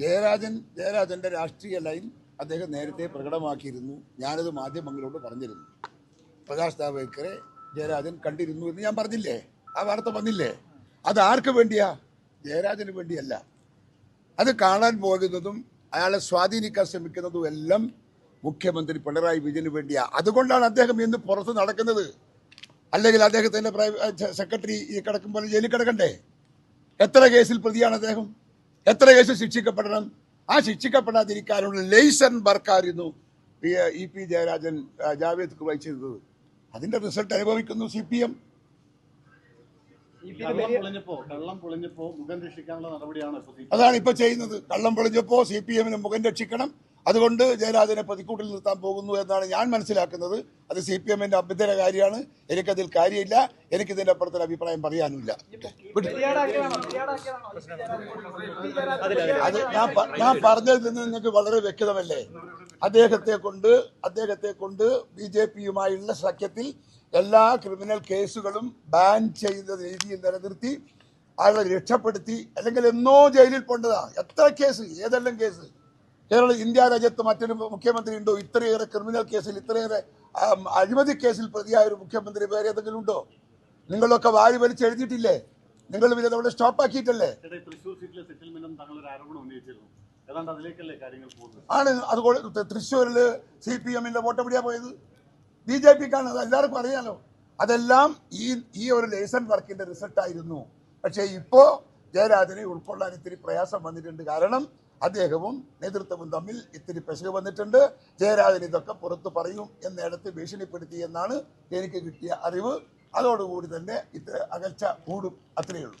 ജയരാജൻ ജയരാജന്റെ രാഷ്ട്രീയ ലൈൻ അദ്ദേഹം നേരത്തെ പ്രകടമാക്കിയിരുന്നു. ഞാനത് മാധ്യമങ്ങളോട് പറഞ്ഞിരുന്നു. പ്രകാശ് ജാവ്ദേക്കറെ ജയരാജൻ കണ്ടിരുന്നു എന്ന് ഞാൻ പറഞ്ഞില്ലേ? ആ വാർത്ത വന്നില്ലേ? അത് ആർക്ക് വേണ്ടിയാ? ജയരാജന് വേണ്ടിയല്ല. അത് കാണാൻ പോകുന്നതും അയാളെ സ്വാധീനിക്കാൻ ശ്രമിക്കുന്നതും എല്ലാം മുഖ്യമന്ത്രി പിണറായി വിജയന് വേണ്ടിയാ. അതുകൊണ്ടാണ് അദ്ദേഹം ഇന്ന് പുറത്ത് നടക്കുന്നത്. അല്ലെങ്കിൽ അദ്ദേഹത്തിന്റെ സെക്രട്ടറി കിടക്കുമ്പോൾ ജയിലിൽ കിടക്കണ്ടേ? എത്ര കേസിൽ പ്രതിയാണ് അദ്ദേഹം? എത്ര കേസ് ശിക്ഷിക്കപ്പെടണം? ആ ശിക്ഷിക്കപ്പെടാതിരിക്കാനുള്ള liaison വർക്കായിരുന്നു P E P Jayarajan Javed Javed വഹിച്ചിരുന്നത് അതിന്റെ റിസൾട്ട് അനുഭവിക്കുന്നു സി പി എം. അതാണ് ഇപ്പൊ ചെയ്യുന്നത്. കള്ളം പൊളിഞ്ഞപ്പോ സി പി എമ്മിന് മുഖം രക്ഷിക്കണം. അതുകൊണ്ട് ജയരാജനെ പ്രതിക്കൂട്ടിൽ നിർത്താൻ പോകുന്നു എന്നാണ് ഞാൻ മനസ്സിലാക്കുന്നത്. അത് സി പി എമ്മിന്റെ അഭ്യന്തര കാര്യമാണ്. എനിക്കതിൽ കാര്യമില്ല. എനിക്കിതിന്റെ അപ്പുറത്തൊരു അഭിപ്രായം പറയാനില്ല അത് ഞാൻ ഞാൻ പറഞ്ഞതിൽ നിന്ന് നിങ്ങൾക്ക് വളരെ വ്യക്തമല്ലേ? അദ്ദേഹത്തെ കൊണ്ട് അദ്ദേഹത്തെ കൊണ്ട് ബി ജെ പിയുമായുള്ള സഖ്യത്തിൽ എല്ലാ ക്രിമിനൽ കേസുകളും ബാൻ ചെയ്യുന്ന രീതിയിൽ നിലനിർത്തി അയാളെ രക്ഷപ്പെടുത്തി അല്ലെങ്കിൽ എന്നോ ജയിലിൽ പോണ്ടതാ. എത്ര കേസ്? ഏതെല്ലാം കേസ്? കേരള ഇന്ത്യ രാജ്യത്ത് മറ്റൊരു മുഖ്യമന്ത്രി ഉണ്ടോ? ഇത്രയേറെ ക്രിമിനൽ കേസിൽ ഇത്രയേറെ അഴിമതി കേസിൽ പ്രതിയായ ഒരു മുഖ്യമന്ത്രി വേറെ ഏതെങ്കിലും ഉണ്ടോ? നിങ്ങളൊക്കെ വാരി വലിച്ച് എഴുതിയിട്ടില്ലേ? നിങ്ങൾ പിന്നെ നമ്മളെ സ്റ്റോപ്പ് ആക്കിയിട്ടല്ലേ? ചേട്ടാ ഈ സീറ്റിലെ സെറ്റിൽമെന്റും താങ്കൾ ഒരു ആരോപണം ഉന്നയിച്ചിരുന്നു. ഏതാണ്ട് അതിലേക്കല്ലേ കാര്യങ്ങൾ പോകുന്നത്? ആണ് അതുപോലെ തൃശ്ശൂരിൽ സി പി എമ്മിന്റെ വോട്ട് എവിടെയാ പോയത്? ബി ജെ പിക്കാണ് അത് എല്ലാവർക്കും അറിയാലോ. അതെല്ലാം ഈ ഈ ഒരു ലേസൺ വർക്കിന്റെ റിസൾട്ടായിരുന്നു. പക്ഷേ ഇപ്പോ ജയരാജനെ ഉൾക്കൊള്ളാൻ ഇത്തിരി പ്രയാസം വന്നിട്ടുണ്ട്. കാരണം അദ്ദേഹവും നേതൃത്വവും തമ്മിൽ ഇത്തിരി പെശക് വന്നിട്ടുണ്ട്. ജയരാജൻ ഇതൊക്കെ പുറത്തു പറയും എന്നിടത്ത് ഭീഷണിപ്പെടുത്തി എന്നാണ് എനിക്ക് കിട്ടിയ അറിവ്. അതോടുകൂടി തന്നെ ഇത്ര അകൽച്ച കൂടും. അത്രയേ ഉള്ളൂ.